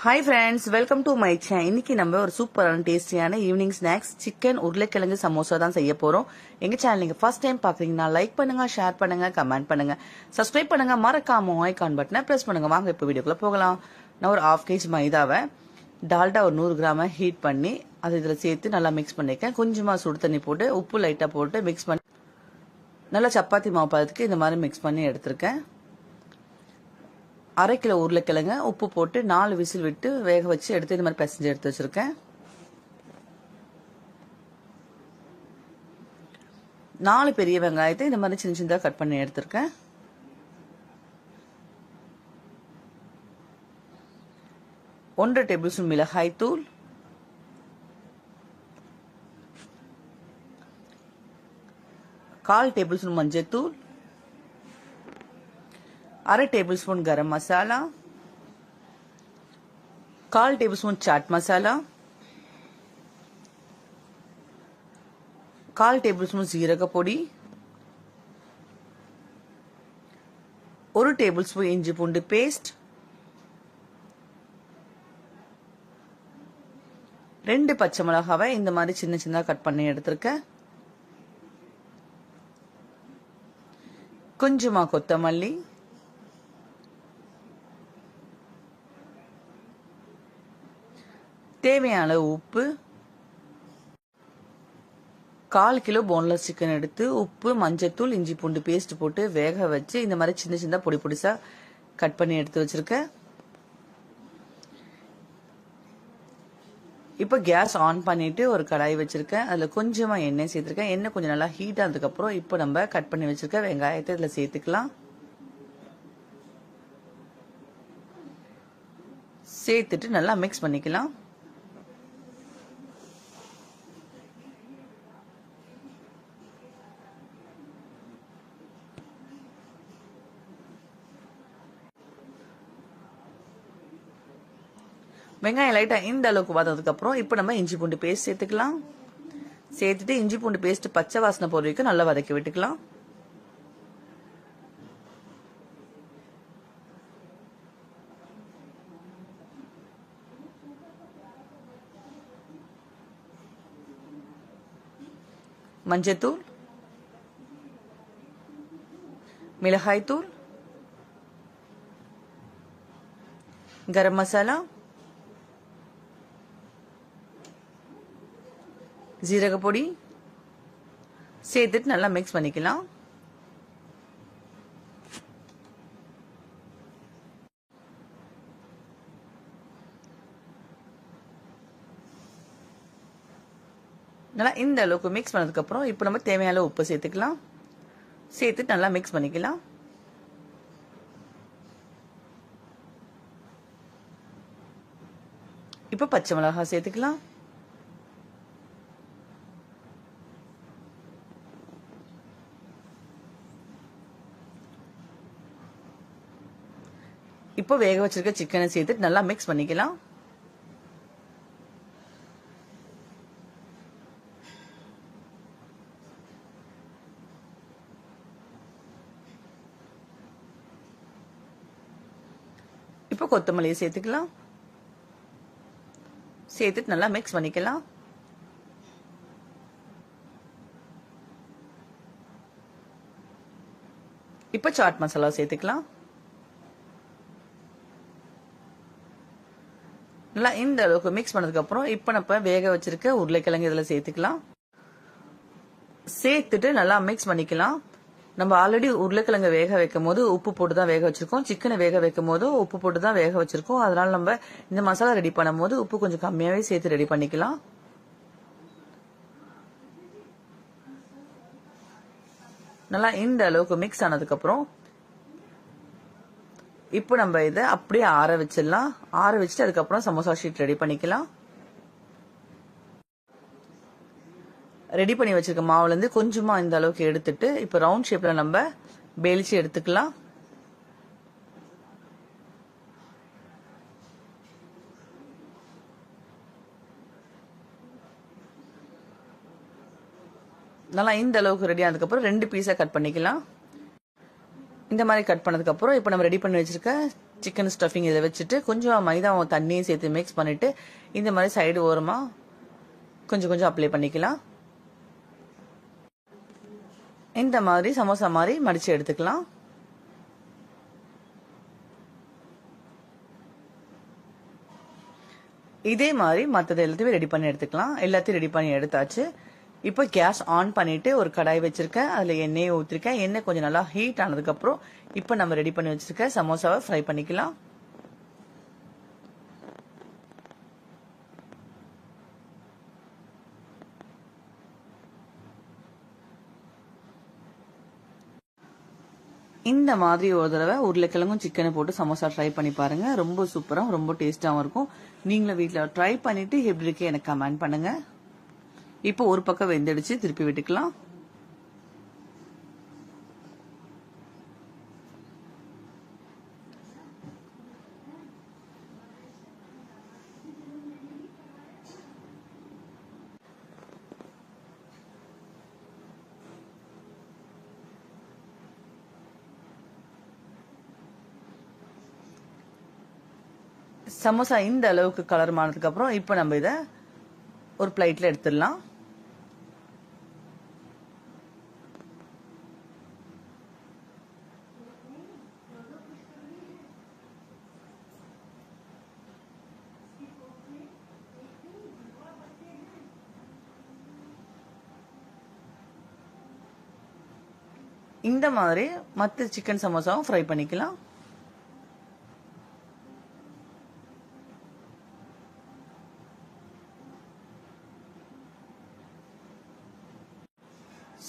Hi friends welcome to my channel இன்னைக்கு நம்ம ஒரு சூப்பரான டேஸ்டியான ஈவினிங் ஸ்நாக்ஸ் சிக்கன் உருளைக்கிழங்கு சமோசா தான் செய்ய போறோம். எங்க சேனல் நீங்க ஃபர்ஸ்ட் டைம் பாக்குறீங்கன்னா லைக் பண்ணுங்க ஷேர் பண்ணுங்க கமெண்ட் பண்ணுங்க. சப்ஸ்கிரைப் பண்ணுங்க மறக்காம ஐகான் பட்டனை பிரஸ் பண்ணுங்க. வாங்க இப்போ வீடியோக்குள்ள போகலாம். நான் ஒரு ஆஃப் கேஜி மைதாவை டால்டா ஒரு நூறு கிராம ஹீட் பண்ணி அது இதில் சேர்த்து நல்லா மிக்ஸ் பண்ணிருக்கேன். கொஞ்சமாக சுடு தண்ணி போட்டு உப்பு லைட்டாக போட்டு மிக்ஸ் பண்ணி நல்லா சப்பாத்தி மாவு பதத்துக்கு இந்த மாதிரி மிக்ஸ் பண்ணி எடுத்திருக்கேன். அரை கிலோ உருளைக்கிழங்க உப்பு போட்டு நாலு விசில் விட்டு வேக வச்சு எடுத்து இந்த மாதிரி பிசைஞ்சு எடுத்து வச்சுருக்கேன். நாலு பெரிய வெங்காயத்தை இந்த மாதிரி சின்ன சின்னதாக கட் பண்ணி எடுத்திருக்கேன். ஒன்றரை டேபிள் ஸ்பூன் மிளகாய் தூள். கால் டேபிள் ஸ்பூன் மஞ்சள் தூள் அரை டேபிள் ஸ்பூன் கரம் மசாலா கால் டேபிள் ஸ்பூன் சாட் மசாலா கால் டேபிள் ஸ்பூன் சீரக பொடி ஒரு டேபிள் ஸ்பூன் இஞ்சி பூண்டு பேஸ்ட் ரெண்டு பச்சை மிளகாவை இந்த மாதிரி சின்ன சின்னதாக கட் பண்ணி எடுத்திருக்கேன். கொஞ்சமா கொத்தமல்லி தேவையான உப்பு கால் கிலோ போன்லெஸ் சிக்கன் எடுத்து உப்பு மஞ்சத்தூள் இஞ்சி பூண்டு பேஸ்ட் போட்டு வேக வச்சு இந்த மாதிரி சின்ன சின்ன பொடி பொடிசா கட் பண்ணி எடுத்து வச்சிருக்கேன். இப்போ கேஸ் ஆன் பண்ணிட்டு ஒரு கடாய் வச்சிருக்கேன். அதில் கொஞ்சமா எண்ணெய் சேர்த்துருக்கேன். எண்ணெய் கொஞ்சம் நல்லா ஹீட் ஆனதுக்கப்புறம் இப்போ நம்ம கட் பண்ணி வச்சிருக்க வெங்காயத்தை இதில் சேர்த்துக்கலாம். சேர்த்துட்டு நல்லா மிக்ஸ் பண்ணிக்கலாம். வெங்காயம் லைட்டாக இந்த அளவுக்கு வதந்ததுக்கப்புறம் இப்போ நம்ம இஞ்சி பூண்டு பேஸ்ட் சேர்த்துக்கலாம். சேர்த்துட்டு இஞ்சி பூண்டு பேஸ்ட் பச்சை வாசனை போகிற வரைக்கும் நல்லா வதக்கி விட்டுக்கலாம். மஞ்சத்தூள். மிளகாய்த்தூள். கரம் மசாலா. ஜீரக பொடி சேர்த்துட்டு நல்லா மிக்ஸ் பண்ணிக்கலாம். நல்லா இந்த அளவுக்கு மிக்ஸ் பண்ணதுக்கப்புறம் இப்போ நம்ம தேவையான உப்பு சேர்த்துக்கலாம். சேர்த்துட்டு நல்லா மிக்ஸ் பண்ணிக்கலாம். இப்போ பச்சை மிளகாய் சேர்த்துக்கலாம். இப்போ வேக வச்சிருக்க சிக்கனை சேர்த்துட்டு நல்லா மிக்ஸ் பண்ணிக்கலாம். இப்போ கொத்தமல்லியை சேர்த்துக்கலாம். சேர்த்துட்டு நல்லா மிக்ஸ் பண்ணிக்கலாம். இப்போ சாட் மசாலா சேர்த்துக்கலாம். நல்லா இந்த அளவுக்கு மிக்ஸ் பண்ணதுக்கு அப்புறம் இப்போ நம்ம வேக வச்சிருக்க உருளைக்கிழங்கு இதில் சேர்த்துக்கலாம். சேர்த்துட்டு நல்லா மிக்ஸ் பண்ணிக்கலாம். நம்ம ஆல்ரெடி உருளைக்கிழங்கு வேக வைக்கும் போது உப்பு போட்டு தான் வேக வச்சிருக்கோம். சிக்கனை வேக வைக்கும் போது உப்பு போட்டு தான் வேக வச்சிருக்கோம். அதனால நம்ம இந்த மசாலா ரெடி பண்ணும் போது உப்பு கொஞ்சம் கம்மியாவே சேர்த்து ரெடி பண்ணிக்கலாம். நல்லா இந்த அளவுக்கு மிக்ஸ் ஆனதுக்கு அப்புறம் இப்போ நம்ம இதை அப்படியே ஆற வச்சிடலாம். ஆற வச்சுட்டு அதுக்கப்புறம் சமோசா ஷீட் ரெடி பண்ணிக்கலாம். ரெடி பண்ணி வச்சிருக்க மாவுலேருந்து கொஞ்சமா இந்த அளவுக்கு எடுத்துட்டு இப்போ ரவுண்ட் ஷேப்ல நம்ம பேலிச்சு எடுத்துக்கலாம். நல்லா இந்த அளவுக்கு ரெடி ஆனதுக்கப்புறம் ரெண்டு பீஸாக கட் பண்ணிக்கலாம். இந்த மாதிரி கட் பண்ணதுக்கப்புறம் இப்போ நம்ம ரெடி பண்ணி வச்சிருக்க சிக்கன் ஸ்டஃபிங் இதை வச்சுட்டு கொஞ்சம் மைதா தண்ணியும் சேர்த்து மிக்ஸ் பண்ணிட்டு இந்த மாதிரி சைடு ஓரமா கொஞ்சம் கொஞ்சம் அப்ளை பண்ணிக்கலாம். இந்த மாதிரி சமோசா மாதிரி மடிச்சு எடுத்துக்கலாம். இதே மாதிரி மற்றது எல்லாத்தையுமே ரெடி பண்ணி எடுத்துக்கலாம். எல்லாத்தையும் ரெடி பண்ணி எடுத்தாச்சு. இப்போ கேஸ் ஆன் பண்ணிட்டு ஒரு கடாய் வச்சிருக்கேன். அதுல எண்ணெயை ஊற்றிருக்கேன் எண்ணெய் கொஞ்சம் நல்லா ஹீட் ஆனதுக்கப்புறம் இப்போ நம்ம ரெடி பண்ணி வச்சிருக்க சமோசாவை ஃப்ரை பண்ணிக்கலாம். இந்த மாதிரி ஒரு தடவை உருளைக்கிழங்கும் சிக்கனை போட்டு சமோசா ட்ரை பண்ணி பாருங்க. ரொம்ப சூப்பராக ரொம்ப டேஸ்டாகவும் இருக்கும். நீங்களும் வீட்டில் ட்ரை பண்ணிட்டு எப்படி இருக்கு எனக்கு கமெண்ட் பண்ணுங்க. இப்போ ஒரு பக்கம் வெந்தடிச்சு திருப்பி விட்டுக்கலாம். சமோசா இந்த அளவுக்கு கலர் மானதுக்கு அப்புறம் இப்போ நம்ம இதை ஒரு பிளேட்ல எடுத்துடலாம். இந்த மாதிரி மற்ற சிக்கன் சமோசாவும் ஃப்ரை பண்ணிக்கலாம்.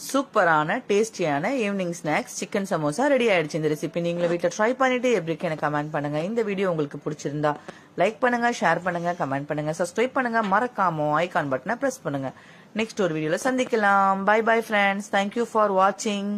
சூப்பரான டேஸ்டியான evening snacks chicken samosa ready ஆயிடுச்சு இந்த ரெசிபி நீங்களும் வீட்டில் ட்ரை பண்ணிட்டு எப்படி இருக்கு எனக்கு கமெண்ட் பண்ணுங்க. இந்த வீடியோ உங்களுக்கு பிடிச்சிருந்தா லைக் பண்ணுங்க ஷேர் பண்ணுங்க கமெண்ட் பண்ணுங்க சப்ஸ்கிரைப் பண்ணுங்க. மறக்காம ஐகான் பட்டனை பிரஸ் பண்ணுங்க. நெக்ஸ்ட் ஒரு வீடியோல சந்திக்கலாம். Bye bye friends thank you for வாட்சிங்